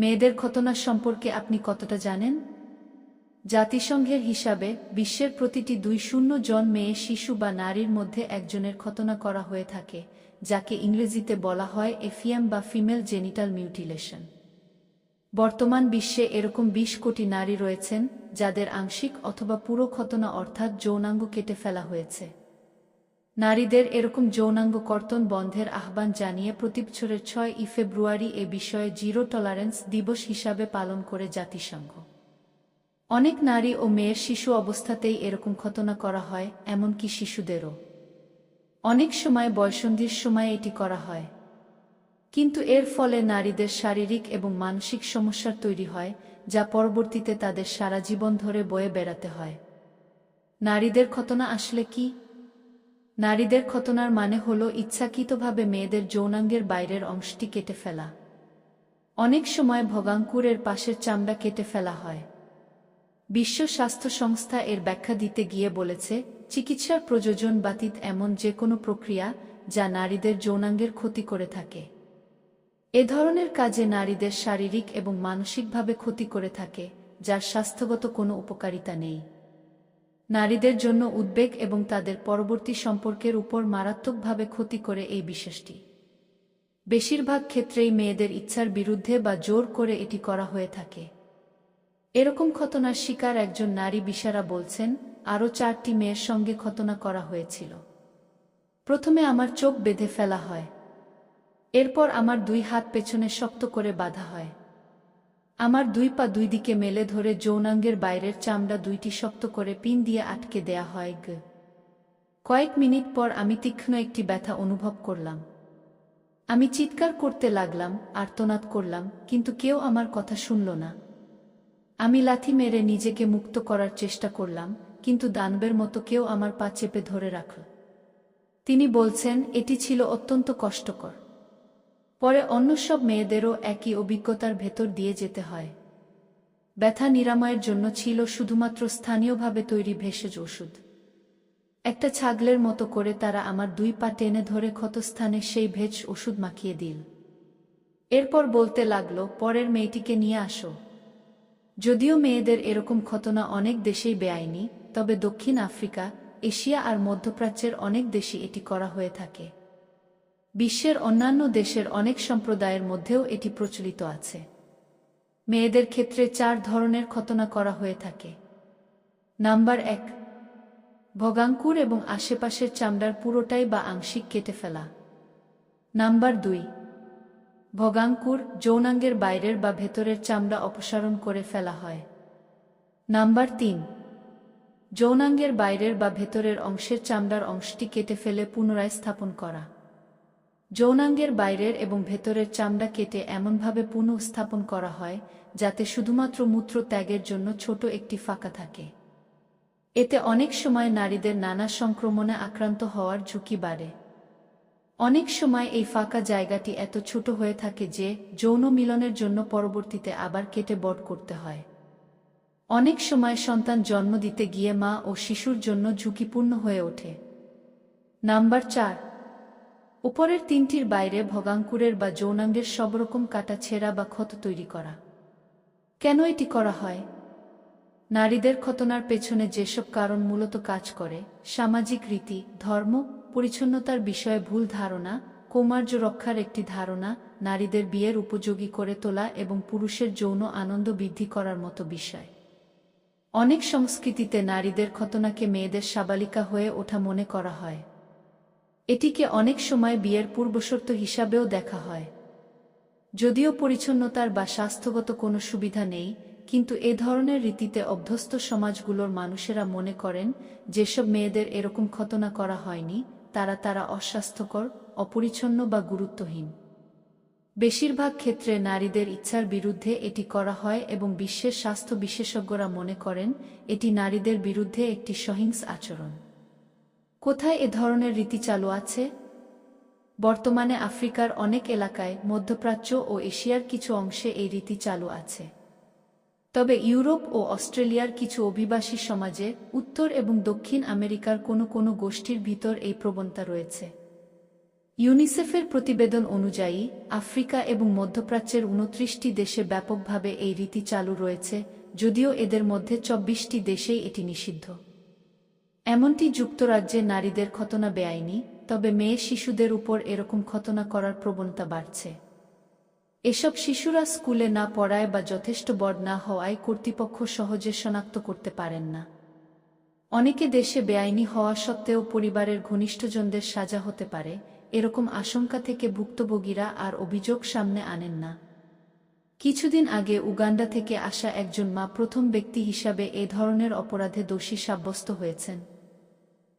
মেয়েদের খতনা সম্পর্কে আপনি কতটা জানেন? জাতিসংঘের হিসাবে বিশ্বের প্রতিটি দুই শূন্য জন মেয়ে শিশু বা নারীর মধ্যে একজনের খতনা করা হয়ে থাকে, যাকে ইংরেজিতে বলা হয় এফিএম বা ফিমেল জেনিটাল মিউটিলেশন। বর্তমান বিশ্বে এরকম ২০ কোটি নারী রয়েছেন, যাদের আংশিক অথবা পুরো খতনা অর্থাৎ যৌনাঙ্গ কেটে ফেলা হয়েছে। নারীদের এরকম যৌনাঙ্গ কর্তন বন্ধের আহ্বান জানিয়ে প্রতিবছরের ছয় ই ফেব্রুয়ারি এ বিষয়ে জিরো টলারেন্স দিবস হিসাবে পালন করে জাতিসংঘ। অনেক নারী ও মেয়ের শিশু অবস্থাতেই এরকম খতনা করা হয়, এমনকি শিশুদেরও। অনেক সময় বয়সন্ধির সময় এটি করা হয়। কিন্তু এর ফলে নারীদের শারীরিক এবং মানসিক সমস্যার তৈরি হয়, যা পরবর্তীতে তাদের সারা জীবন ধরে বয়ে বেড়াতে হয়। নারীদের খতনা আসলে কি? নারীদের খতনার মানে হল ইচ্ছাকৃতভাবে মেয়েদের যৌনাঙ্গের বাইরের অংশটি কেটে ফেলা। অনেক সময় ভগাঙ্কুরের পাশের চামড়া কেটে ফেলা হয়। বিশ্ব স্বাস্থ্য সংস্থা এর ব্যাখ্যা দিতে গিয়ে বলেছে, চিকিৎসার প্রযোজন বাতিত এমন যে কোনো প্রক্রিয়া যা নারীদের যৌনাঙ্গের ক্ষতি করে থাকে। এ ধরনের কাজে নারীদের শারীরিক এবং মানসিকভাবে ক্ষতি করে থাকে, যার স্বাস্থ্যগত কোনো উপকারিতা নেই। নারীদের জন্য উদ্বেগ এবং তাদের পরবর্তী সম্পর্কের উপর মারাত্মকভাবে ক্ষতি করে এই বিশ্বাসটি বেশিরভাগ ক্ষেত্রেই মেয়েদের ইচ্ছার বিরুদ্ধে বা জোর করে এটি করা হয়ে থাকে। এরকম খতনার শিকার একজন নারী বিশারা বলছেন, আরও চারটি মেয়ের সঙ্গে খতনা করা হয়েছিল। প্রথমে আমার চোখ বেঁধে ফেলা হয়। এরপর আমার দুই হাত পেছনে শক্ত করে বাঁধা হয়। আমার দুই পা দুই দিকে মেলে ধরে যৌনাঙ্গের বাইরের চামড়া দুইটি শক্ত করে পিন দিয়ে আটকে দেয়া হয় গ। কয়েক মিনিট পর আমি তীক্ষ্ণ একটি ব্যথা অনুভব করলাম। আমি চিৎকার করতে লাগলাম, আর্তনাদ করলাম, কিন্তু কেউ আমার কথা শুনল না। আমি লাথি মেরে নিজেকে মুক্ত করার চেষ্টা করলাম, কিন্তু দানবের মতো কেউ আমার পা চেপে ধরে রাখল। তিনি বলছেন, এটি ছিল অত্যন্ত কষ্টকর। পরে অন্য সব মেয়েদেরও একই অভিজ্ঞতার ভেতর দিয়ে যেতে হয়। ব্যথা নিরাময়ের জন্য ছিল শুধুমাত্র স্থানীয়ভাবে তৈরি ভেষজ ওষুধ। একটা ছাগলের মতো করে তারা আমার দুই পা টেনে ধরে ক্ষতস্থানে সেই ভেজ ওষুধ মাখিয়ে দিল। এরপর বলতে লাগল, পরের মেয়েটিকে নিয়ে আসো। যদিও মেয়েদের এরকম ঘটনা অনেক দেশেই বেআইনি, তবে দক্ষিণ আফ্রিকা, এশিয়া আর মধ্যপ্রাচ্যের অনেক দেশে এটি করা হয়ে থাকে। বিশ্বের অন্যান্য দেশের অনেক সম্প্রদায়ের মধ্যেও এটি প্রচলিত আছে। মেয়েদের ক্ষেত্রে চার ধরনের খতনা করা হয়ে থাকে। নাম্বার এক, ভগাঙ্কুর এবং আশেপাশের চামড়ার পুরোটাই বা আংশিক কেটে ফেলা। নাম্বার দুই, ভগাঙ্কুর যৌনাঙ্গের বাইরের বা ভেতরের চামড়া অপসারণ করে ফেলা হয়। নাম্বার তিন, যৌনাঙ্গের বাইরের বা ভেতরের অংশের চামড়ার অংশটি কেটে ফেলে পুনরায় স্থাপন করা। যৌনাঙ্গের বাইরের এবং ভেতরের চামড়া কেটে এমনভাবে পুনঃস্থাপন করা হয়, যাতে শুধুমাত্র মূত্র ত্যাগের জন্য ছোট একটি ফাঁকা থাকে। এতে অনেক সময় নারীদের নানা সংক্রমণে আক্রান্ত হওয়ার ঝুঁকি বাড়ে। অনেক সময় এই ফাঁকা জায়গাটি এত ছোট হয়ে থাকে যে যৌন মিলনের জন্য পরবর্তীতে আবার কেটে বট করতে হয়। অনেক সময় সন্তান জন্ম দিতে গিয়ে মা ও শিশুর জন্য ঝুঁকিপূর্ণ হয়ে ওঠে। নাম্বার চার উপরের তিনটির বাইরে ভগাঙ্কুরের বা যৌনাঙ্গের সব রকম কাটা ছেঁড়া বা ক্ষত তৈরি করা। কেন এটি করা হয়? নারীদের খতনার পেছনে যেসব কারণ মূলত কাজ করে, সামাজিক রীতি, ধর্ম, পরিচ্ছন্নতার বিষয়ে ভুল ধারণা, কৌমার্য রক্ষার একটি ধারণা, নারীদের বিয়ের উপযোগী করে তোলা এবং পুরুষের যৌন আনন্দ বৃদ্ধি করার মতো বিষয়। অনেক সংস্কৃতিতে নারীদের খতনাকে মেয়েদের সাবালিকা হয়ে ওঠা মনে করা হয়। এটিকে অনেক সময় বিয়ের পূর্বশর্ত হিসাবেও দেখা হয়। যদিও পরিচ্ছন্নতার বা স্বাস্থ্যগত কোনো সুবিধা নেই, কিন্তু এ ধরনের রীতিতে অভ্যস্ত সমাজগুলোর মানুষেরা মনে করেন, যেসব মেয়েদের এরকম খতনা করা হয়নি, তারা তারা অস্বাস্থ্যকর, অপরিচ্ছন্ন বা গুরুত্বহীন। বেশিরভাগ ক্ষেত্রে নারীদের ইচ্ছার বিরুদ্ধে এটি করা হয় এবং বিশ্বের স্বাস্থ্য বিশেষজ্ঞরা মনে করেন, এটি নারীদের বিরুদ্ধে একটি সহিংস আচরণ। কোথায় এ ধরনের রীতি চালু আছে? বর্তমানে আফ্রিকার অনেক এলাকায় মধ্যপ্রাচ্য ও এশিয়ার কিছু অংশে এই রীতি চালু আছে। তবে ইউরোপ ও অস্ট্রেলিয়ার কিছু অভিবাসী সমাজে উত্তর এবং দক্ষিণ আমেরিকার কোনো কোনো গোষ্ঠীর ভিতর এই প্রবণতা রয়েছে। ইউনিসেফের প্রতিবেদন অনুযায়ী, আফ্রিকা এবং মধ্যপ্রাচ্যের উনত্রিশটি দেশে ব্যাপকভাবে এই রীতি চালু রয়েছে, যদিও এদের মধ্যে চব্বিশটি দেশেই এটি নিষিদ্ধ। এমনটি যুক্তরাজ্যে নারীদের খতনা বেআইনি, তবে মেয়ে শিশুদের উপর এরকম খতনা করার প্রবণতা বাড়ছে। এসব শিশুরা স্কুলে না পড়ায় বা যথেষ্ট বড় না হওয়ায় কর্তৃপক্ষ সহজে শনাক্ত করতে পারেন না। অনেকে দেশে বেআইনি হওয়া সত্ত্বেও পরিবারের ঘনিষ্ঠজনদের সাজা হতে পারে, এরকম আশঙ্কা থেকে ভুক্তভোগীরা আর অভিযোগ সামনে আনেন না। কিছুদিন আগে উগান্ডা থেকে আসা একজন মা প্রথম ব্যক্তি হিসাবে এ ধরনের অপরাধে দোষী সাব্যস্ত হয়েছেন।